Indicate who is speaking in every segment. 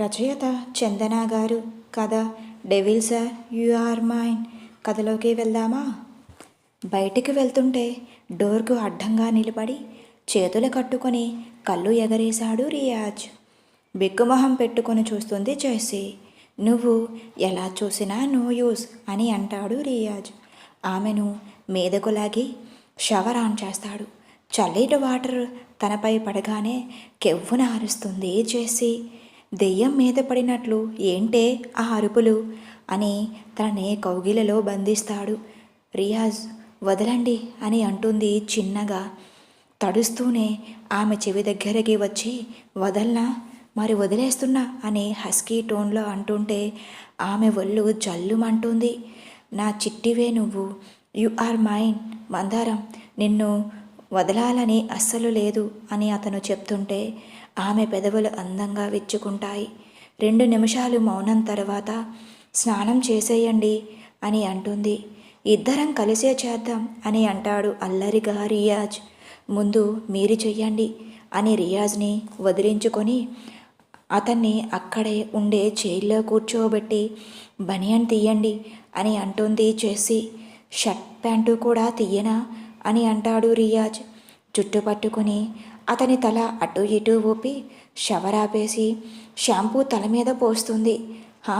Speaker 1: రచయిత చందన గారు కథ devil sir you are mine. కథలోకి వెళ్దామా? బయటికి వెళ్తుంటే డోర్కు అడ్డంగా నిలబడి చేతులు కట్టుకొని కళ్ళు ఎగరేశాడు రియాజ్. బిక్కుమొహం పెట్టుకొని చూస్తుంది చేసి నువ్వు ఎలా చూసినా నో యూస్ అని అంటాడు రియాజ్. ఆమెను మీదకు లాగి షవర్ ఆన్ చేస్తాడు. చల్లటి వాటర్ తనపై పడగానే కెవ్వున అరుస్తుంది జేసీ దెయ్యం మీద పడినట్లు ఏంటే ఆ అరుపులు అని తనని కౌగిలలో బంధిస్తాడు. రియాజ్ వదలండి అని అంటుంది చిన్నగా. తడుస్తూనే ఆమె చెవి దగ్గరికి వచ్చి వదల్నా? మరి వదిలేస్తున్నా? అని హస్కీ టోన్లో అంటుంటే ఆమె ఒళ్ళు జల్లుమంటుంది. నా చిట్టివే నువ్వు. యు ఆర్ మైన్ మందారం. నిన్ను వదలాలని అస్సలు లేదు అని అతను చెప్తుంటే ఆమె పెదవులు అందంగా విచ్చుకుంటాయి. రెండు నిమిషాలు మౌనం తర్వాత స్నానం చేసేయండి అని అంటుంది. ఇద్దరం కలిసే చేద్దాం అని అంటాడు అల్లరిగా రియాజ్. ముందు మీరు చెయ్యండి అని రియాజ్ని వదిలించుకొని అతన్ని అక్కడే ఉండే చైర్లో కూర్చోబెట్టి బనియన్ తీయండి అని అంటుంది చేసి. షర్ట్ ప్యాంటు కూడా తీయనా? అని అంటాడు రియాజ్. జుట్టు పట్టుకుని అతని తల అటు ఇటు ఊపి షవర్ ఆపేసి షాంపూ తల మీద పోస్తుంది. హా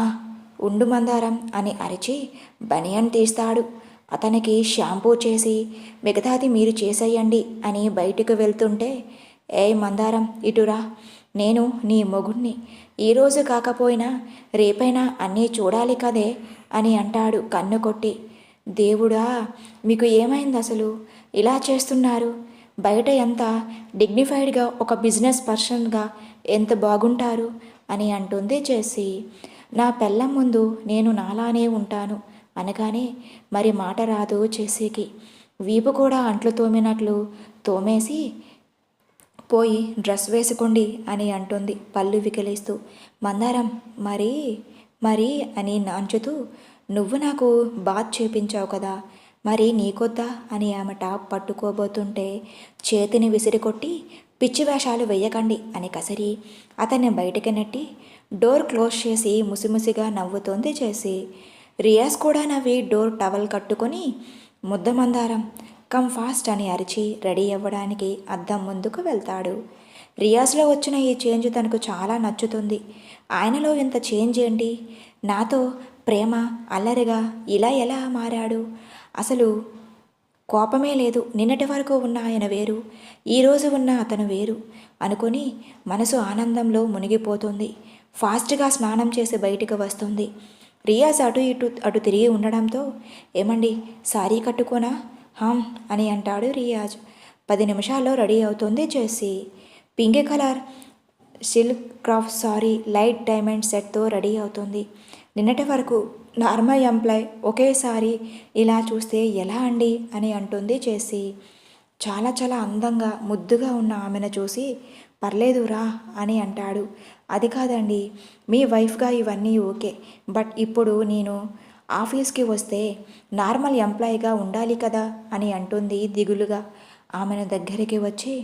Speaker 1: ఉండు మందారం అని అరిచి బనియన్ తీస్తాడు. అతనికి షాంపూ చేసి మిగతాది మీరు చేసేయండి అని బయటకు వెళ్తుంటే ఏ మందారం ఇటురా నేను నీ మొగుణ్ణి. ఈరోజు కాకపోయినా రేపైనా అన్నీ చూడాలి కదే అని అంటాడు కన్ను కొట్టి. దేవుడా మీకు ఏమైంది అసలు? ఇలా చేస్తున్నారు? బయట ఎంత డిగ్నిఫైడ్గా ఒక బిజినెస్ పర్సన్గా ఎంత బాగుంటారు అని అంటుంది చేసి నా పెళ్ళం ముందు నేను నాలానే ఉంటాను అనగానే మరి మాట రాదు చేసేకి వీపు కూడా అంట్లు తోమినట్లు తోమేసి పోయి డ్రెస్ వేసుకోండి అని అంటుంది పళ్ళు వికిలిస్తూ. మందారం మరి మరి అని నాంచుతూ నువ్వు నాకు బాత్ చేపించావు కదా. మరి నీకొద్దా? అని ఆమె టాప్ పట్టుకోబోతుంటే చేతిని విసిరికొట్టి పిచ్చి వేషాలు వేయకండి అని కసిరి. అతన్ని బయటికి నెట్టి డోర్ క్లోజ్ చేసి ముసిముసిగా నవ్వుతోంది చేసి. రియాజ్ కూడా నవ్వి డోర్ టవల్ కట్టుకొని ముద్దమందారం కమ్ ఫాస్ట్ అని అరిచి రెడీ అవ్వడానికి అద్దం ముందుకు వెళ్తాడు. రియాజ్లో వచ్చిన ఈ చేంజ్ తనకు చాలా నచ్చుతుంది. ఆయనలో ఇంత చేంజ్ ఏంటి? నాతో ప్రేమ అల్లరిగా ఇలా ఎలా మారాడు? అసలు కోపమే లేదు. నిన్నటి వరకు ఉన్న ఆయన వేరు ఈరోజు ఉన్న అతను వేరు అనుకొని మనసు ఆనందంలో మునిగిపోతుంది. ఫాస్ట్గా స్నానం చేసి బయటికి వస్తుంది. రియాజ్ అటు ఇటు అటు తిరిగి ఉండడంతో ఏమండి సారీ కట్టుకోనా? హామ్ అని అంటాడు రియాజ్. పది నిమిషాల్లో రెడీ అవుతుంది Jessie. Pink colour silk craft sari light diamond సెట్తో ready అవుతుంది. నిన్నటి వరకు నార్మల్ ఎంప్లాయ్ ఒకేసారి ఇలా చూస్తే ఎలా అండి అని అంటుంది చేసి చాలా చాలా అందంగా ముద్దుగా ఉన్న ఆమెను చూసి పర్లేదురా అని అంటాడు. అది కాదండి మీ వైఫ్గా ఇవన్నీ ఓకే బట్ ఇప్పుడు నేను ఆఫీస్కి వస్తే నార్మల్ ఎంప్లాయీగా ఉండాలి కదా అని అంటుంది దిగులుగా. ఆమెను దగ్గరికి వచ్చి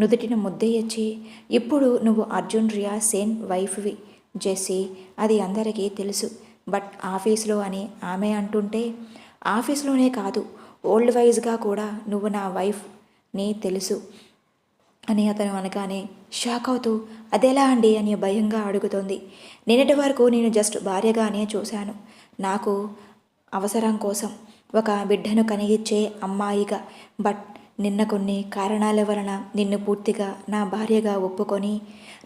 Speaker 1: నుదుటిన ముద్దయ్యచ్చి ఇప్పుడు నువ్వు అర్జున్ రియా సేన్ వైఫ్వి జెస్సీ అది అందరికీ తెలుసు. బట్ ఆఫీస్లో అని ఆమె అంటుంటే ఆఫీస్లోనే కాదు ఓల్డ్ వైజ్గా కూడా నువ్వు నా వైఫ్ నీ తెలుసు. అని అతను అనగానే షాక్ అవుతూ అదెలా అండి? అని భయంగా అడుగుతోంది. నిన్నటి వరకు నేను జస్ట్ భార్యగానే చూశాను. నాకు అవసరం కోసం ఒక బిడ్డను కనిగిచ్చే అమ్మాయిగా బట్ నిన్న కొన్ని కారణాల వలన నిన్ను పూర్తిగా నా భార్యగా ఒప్పుకొని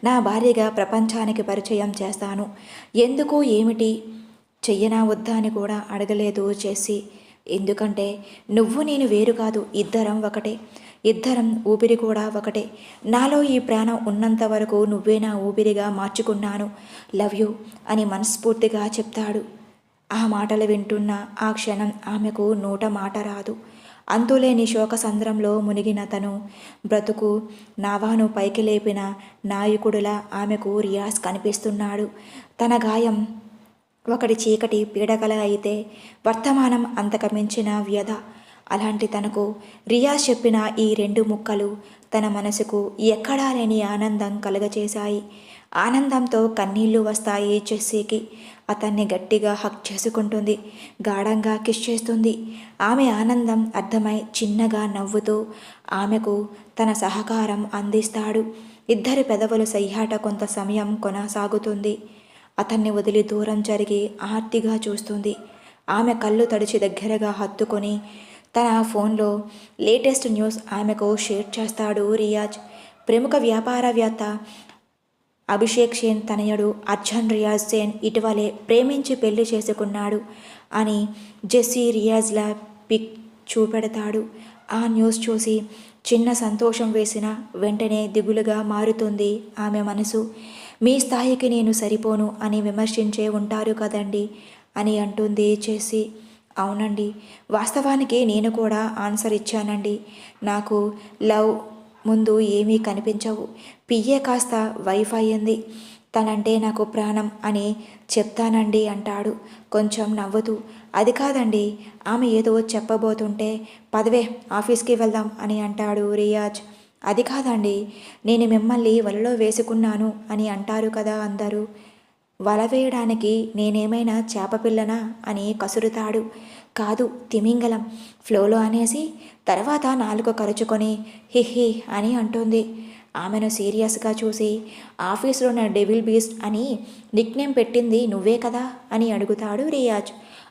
Speaker 1: నా భార్యగా ప్రపంచానికి పరిచయం చేస్తాను. ఎందుకు ఏమిటి? చెయ్యనా వద్దా అని కూడా అడగలేదు చేసి. ఎందుకంటే నువ్వు నేను వేరు కాదు ఇద్దరం ఒకటే. ఇద్దరం ఊపిరి కూడా ఒకటే. నాలో ఈ ప్రాణం ఉన్నంత వరకు నువ్వే నా ఊపిరిగా మార్చుకున్నాను. లవ్ యూ అని మనస్ఫూర్తిగా చెప్తాడు. ఆ మాటలు వింటున్న ఆ క్షణం ఆమెకు నోట మాట రాదు. అంతులేని శోక సంద్రంలో మునిగిన తను బ్రతుకు నావాను పైకి లేపిన నాయకుడులా ఆమెకు రియాజ్ కనిపిస్తున్నాడు. తన గాయం ఒకటి చీకటి పీడకల అయితే వర్తమానం అంతకమించిన వ్యధ. అలాంటి తనకు రియాజ్ చెప్పిన ఈ రెండు ముక్కలు తన మనసుకు ఎక్కడా లేని ఆనందం కలుగచేశాయి. ఆనందంతో కన్నీళ్ళు వస్తాయి జెస్సీకి అతన్ని గట్టిగా హక్ చేసుకుంటుంది. గాఢంగా కిస్ చేస్తుంది. ఆమె ఆనందం అర్థమై చిన్నగా నవ్వుతూ ఆమెకు తన సహకారం అందిస్తాడు. ఇద్దరి పెదవుల సయ్యాట కొంత సమయం కొనసాగుతుంది. అతన్ని వదిలి దూరం జరిగి ఆర్తిగా చూస్తుంది. ఆమె కళ్ళు తడిచి దగ్గరగా హత్తుకొని తన ఫోన్లో లేటెస్ట్ న్యూస్ ఆమెకు షేర్ చేస్తాడు రియాజ్. ప్రముఖ వ్యాపారవేత్త అభిషేక్ సేన్ తనయుడు అర్జన్ రియాజ్ సేన్ ఇటీవలే ప్రేమించి పెళ్ళి చేసుకున్నాడు అని జెస్సీ రియాజ్ల పిక్ చూపెడతాడు. ఆ న్యూస్ చూసి చిన్న సంతోషం వేసిన వెంటనే దిగులుగా మారుతుంది ఆమె మనసు. మీ స్థాయికి నేను సరిపోను అని విమర్శించే ఉంటారు కదండి అని అంటుంది చేసి అవునండి వాస్తవానికి నేను కూడా ఆన్సర్ ఇచ్చానండి. నాకు లవ్ ముందు ఏమీ కనిపించవు. పియ్యే కాస్త వైఫ్ అయ్యింది తనంటే నాకు ప్రాణం అని చెప్తానండి అంటాడు. కొంచెం నవ్వుతూ అది కాదండి ఆమె ఏదో చెప్పబోతుంటే పదవే ఆఫీస్కి వెళ్దాం అని అంటాడు రియాజ్. అది కాదండి నేను మిమ్మల్ని వలలో వేసుకున్నాను అని అంటారు కదా అందరూ. వల వేయడానికి నేనేమైనా చేపపిల్లనా అని కసురుతాడు. కాదు తిమింగలం. ఫ్లోలో అనేసి తర్వాత నాలుక కరుచుకొని హిహి అని అంటుంది. ఆమెను సీరియస్గా చూసి ఆఫీస్లో నా డెవిల్ బీస్ట్ అని నిక్నేమ్ పెట్టింది నువ్వే కదా? అని అడుగుతాడు రియాజ్.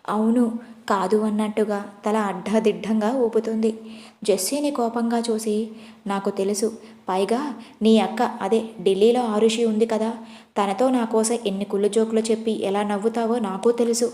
Speaker 1: అవును కాదు అన్నట్టుగా తల అడ్డదిడ్డంగా ఊపుతుంది. జెస్సీని కోపంగా చూసి నాకు తెలుసు. పైగా నీ అక్క అదే ఢిల్లీలో ఆరుషి ఉంది కదా. తనతో నా కోసం ఎన్ని కుళ్ళు జోకులు చెప్పి ఎలా నవ్వుతావో నాకు తెలుసు.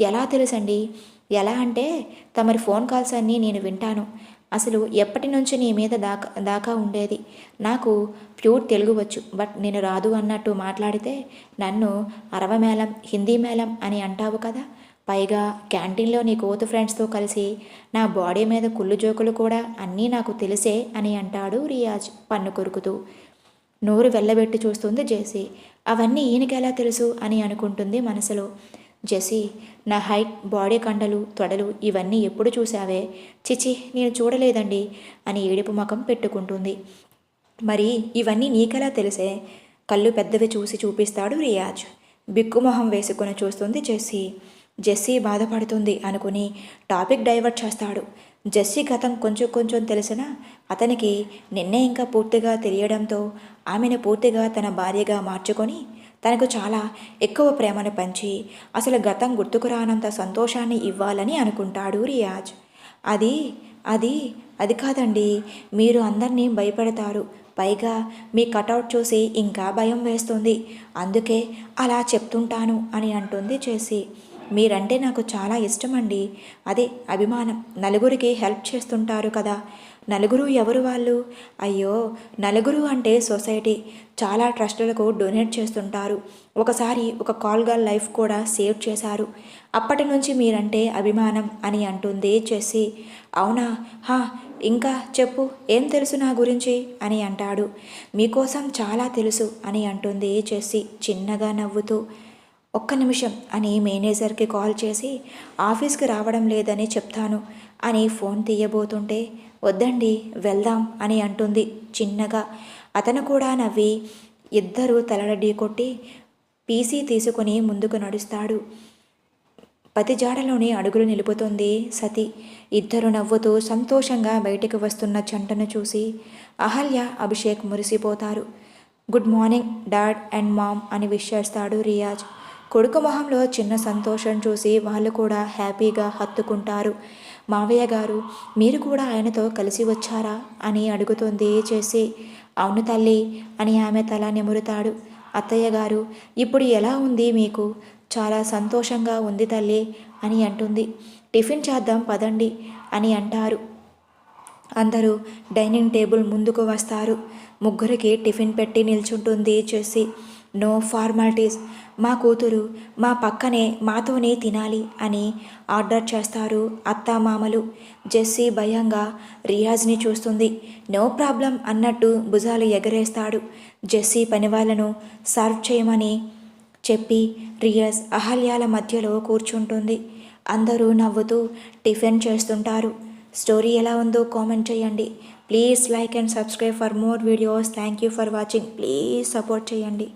Speaker 1: ఎలా తెలుసండి? ఎలా అంటే తమరి ఫోన్ కాల్స్ అన్నీ నేను వింటాను. అసలు ఎప్పటి నుంచి నీ మీద దాకా దాకా ఉండేది? నాకు ప్యూర్ తెలుగు వచ్చు బట్ నేను రాదు అన్నట్టు మాట్లాడితే నన్ను అరవ మేళం హిందీ మేళం అని అంటావు కదా? పైగా క్యాంటీన్లో నీ కోతు ఫ్రెండ్స్తో కలిసి నా బాడీ మీద కుళ్ళు జోకులు కూడా అన్నీ నాకు తెలిసే అని అంటాడు రియాజ్ పన్ను కొరుకుతూ. నోరు వెళ్ళబెట్టి చూస్తుంది జేసీ. అవన్నీ ఈయనకెలా తెలుసు అని అనుకుంటుంది మనసులో. జెసి నా హైట్ బాడీ కండలు తొడలు ఇవన్నీ ఎప్పుడు చూసావే చిచి నేను చూడలేదండి అని ఏడుపు ముఖం పెట్టుకుంటుంది. మరి ఇవన్నీ నీకెలా తెలిసే? కళ్ళు పెద్దవి చూసి చూపిస్తాడు రియాజ్. బిక్కుమొహం వేసుకుని చూస్తుంది జెస్సీ. జెస్సీ బాధపడుతుంది అనుకుని టాపిక్ డైవర్ట్ చేస్తాడు. జెస్సీ గతం కొంచెం కొంచెం తెలిసిన అతనికి నిన్నే ఇంకా పూర్తిగా తెలియడంతో ఆమెను పూర్తిగా తన భార్యగా మార్చుకొని తనకు చాలా ఎక్కువ ప్రేమను పంచి అసలు గతం గుర్తుకు రానంత సంతోషాన్ని ఇవ్వాలని అనుకుంటాడు రియాజ్. అది అది అది కాదండి మీరు అందరినీ భయపెడతారు. పైగా మీ కటౌట్ చూసి ఇంకా భయం వేస్తుంది. అందుకే అలా చెప్తుంటాను అని అంటుంది చేసి. మీరంటే నాకు చాలా ఇష్టమండి. అదే అభిమానం. నలుగురికి హెల్ప్ చేస్తుంటారు కదా. నలుగురు ఎవరు వాళ్ళు? అయ్యో నలుగురు అంటే సొసైటీ. చాలా ట్రస్టులకు డొనేట్ చేస్తుంటారు. ఒకసారి ఒక కాల్ గర్ల్ లైఫ్ కూడా సేవ్ చేశారు. అప్పటి నుంచి మీరంటే అభిమానం అని అంటుంది చేసి అవునా? హా ఇంకా చెప్పు. ఏం తెలుసు నా గురించి? అని అంటాడు. మీకోసం చాలా తెలుసు అని అంటుంది చేసి చిన్నగా నవ్వుతూ ఒక్క నిమిషం అని మేనేజర్కి కాల్ చేసి ఆఫీస్కి రావడం లేదని చెప్తాను అని ఫోన్ తీయబోతుంటే వద్దండి వెళ్దాం అని అంటుంది చిన్నగా. అతను కూడా నవ్వి ఇద్దరు తలడీ కొట్టి పీసీ తీసుకుని ముందుకు నడుస్తాడు. పతిజాడలోని అడుగులు నిలుపుతుంది సతి. ఇద్దరు నవ్వుతూ సంతోషంగా బయటికి వస్తున్న చంటను చూసి Ahalya Abhishek మురిసిపోతారు. Good morning dad and mom అని విష్ చేస్తాడు రియాజ్. కొడుకు మొహంలో చిన్న సంతోషం చూసి వాళ్ళు కూడా హ్యాపీగా హత్తుకుంటారు. మావయ్య గారు మీరు కూడా ఆయనతో కలిసి వచ్చారా? అని అడుగుతుంది చేసి. అవును తల్లి అని ఆమె తల నిమురుతాడు. అత్తయ్య గారు ఇప్పుడు ఎలా ఉంది మీకు? చాలా సంతోషంగా ఉంది తల్లి అని అంటుంది. టిఫిన్ చేద్దాం పదండి అని అంటారు. అందరూ డైనింగ్ టేబుల్ ముందుకు వస్తారు. ముగ్గురికి టిఫిన్ పెట్టి నిల్చుంటుంది చేసి. No formalities. మా కూతురు మా పక్కనే మాతోనే తినాలి అని ఆర్డర్ చేస్తారు అత్తామామలు జెస్సీ భయంగా రియాజ్ని చూస్తుంది. నో ప్రాబ్లం అన్నట్టు భుజాలు ఎగరేస్తాడు. జెస్సీ పనివాళ్ళను సర్వ్ చేయమని చెప్పి రియాజ్ అహల్యాల మధ్యలో కూర్చుంటుంది. అందరూ నవ్వుతూ టిఫిన్ చేస్తుంటారు. స్టోరీ ఎలా ఉందో కామెంట్ చేయండి. Please like and subscribe for more videos. Thank you for watching. Please support చేయండి.